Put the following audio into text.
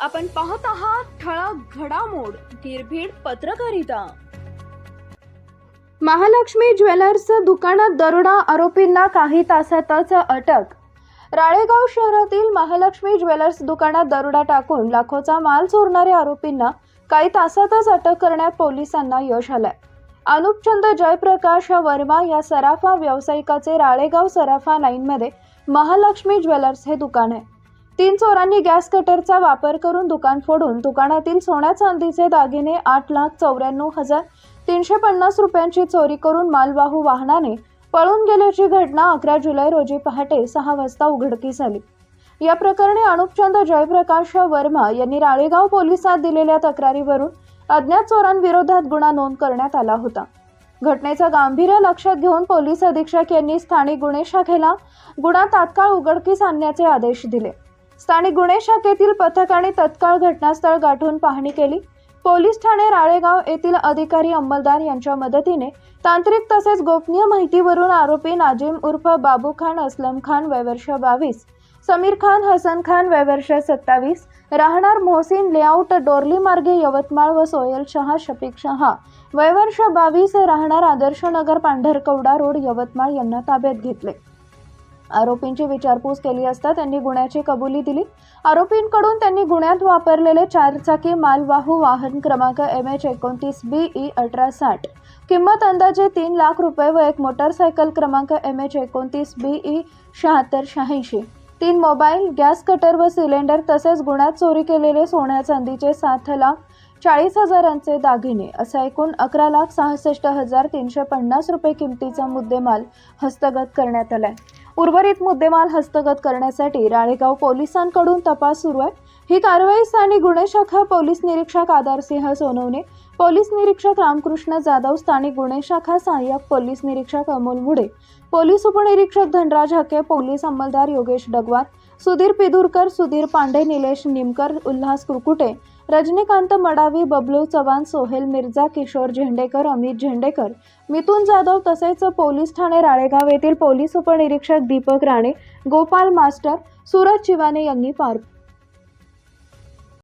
आपण पाहत आहात ठळक घडामोड निर्भीड पत्रकारिता. महालक्ष्मी ज्वेलर्स दुकानात दरोडा आरोपींना काही तासातच अटक. राळेगाव शहरातील महालक्ष्मी ज्वेलर्स दुकानात दरोडा टाकून लाखोचा माल चोरणाऱ्या आरोपींना काही तासातच अटक करण्यात पोलिसांना यश आलंय. अनुपचंद जयप्रकाश वर्मा या सराफा व्यावसायिकाचे राळेगाव सराफा लाईनमध्ये महालक्ष्मी ज्वेलर्स हे दुकान आहे. तीन चोरांनी गॅस कटरचा वापर करून दुकान फोडून दुकानातील सोन्या चांदीचे दागिने आठ लाख चौऱ्याण्णव हजार तीनशे पन्नास रुपयांची चोरी करून मालवाहू वाहनाने पळून गेल्याची घटना अकरा जुलै रोजी पहाटे सहा वाजता उघडकीस आली. या प्रकरणी अनुपचंद जयप्रकाश वर्मा यांनी राळेगाव पोलिसात दिलेल्या तक्रारीवरून अज्ञात चोरांविरोधात गुन्हा नोंद करण्यात आला होता. घटनेचं गांभीर्य लक्षात घेऊन पोलीस अधीक्षक यांनी स्थानिक गुन्हे शाखेला गुन्हा तात्काळ उघडकीस आणण्याचे आदेश दिले. स्थानिक गुन्हे शाखेतील पथकाने तत्काळ घटनास्थळ गाठून पाहणी केली. पोलीस ठाणे राळेगाव येथील अधिकारी अंमलदार यांच्या मदतीने तांत्रिक तसेच गोपनीय माहितीवरून आरोपी नाजिम उर्फ बाबू खान असलम खान वयवर्ष बावीस समीर खान हसन खान वयवर्ष सत्तावीस राहणार मोहसिन लेआउट डोरली मार्गे यवतमाळ व सोयल शहा शफिक शहा वयवर्ष बावीस राहणार आदर्शनगर पांढरकवडा रोड यवतमाळ यांना ताब्यात घेतले. आरोपींची विचारपूस केली असता त्यांनी गुन्ह्याची कबुली दिली. आरोपींकडून त्यांनी गुन्ह्यात वापरलेले चारचाकी मालवाहू वाहन क्रमांक एम एच एकोणतीस बी ई e अठरा साठ. किंमत अंदाजे तीन लाख रुपये व एक मोटरसायकल क्रमांक एम एच एकोणतीस बी ई e शहात्तर शहाऐंशी. तीन मोबाईल गॅस कटर व सिलेंडर तसेच गुन्ह्यात चोरी केलेले सोन्या चांदीचे सात लाख चाळीस हजारांचे दागिने असा एकूण अकरा लाख सहासष्ट हजार तीनशे पन्नास रुपये किमतीचा मुद्देमाल हस्तगत करण्यात आलाय. उर्वरित मुद्देमाल हस्तगत करण्यासाठी राळेगाव पोलिसांकडून तपास सुरू आहे. ही कारवाई स्थानिक गुन्हे शाखा पोलीस निरीक्षक आधारसिंह सोनवणे पोलीस निरीक्षक रामकृष्ण जाधव स्थानिक गुन्हे शाखा सहाय्यक पोलीस निरीक्षक अमोल मुडे पोलीस उपनिरीक्षक धनराज हके पोलीस अंमलदार योगेश डगवार सुधीर पिदुरकर सुधीर पांडे निलेश निमकर उल्हास कुरकुटे रजनीकांत मडावी बबलू चव्हाण सोहेल मिर्झा किशोर झेंडेकर अमित झेंडेकर मिथुन जाधव तसेच पोलीस ठाणे राळेगाव येथील पोलीस उपनिरीक्षक दीपक राणे गोपाल मास्टर सूरज चिवाने यांनी पार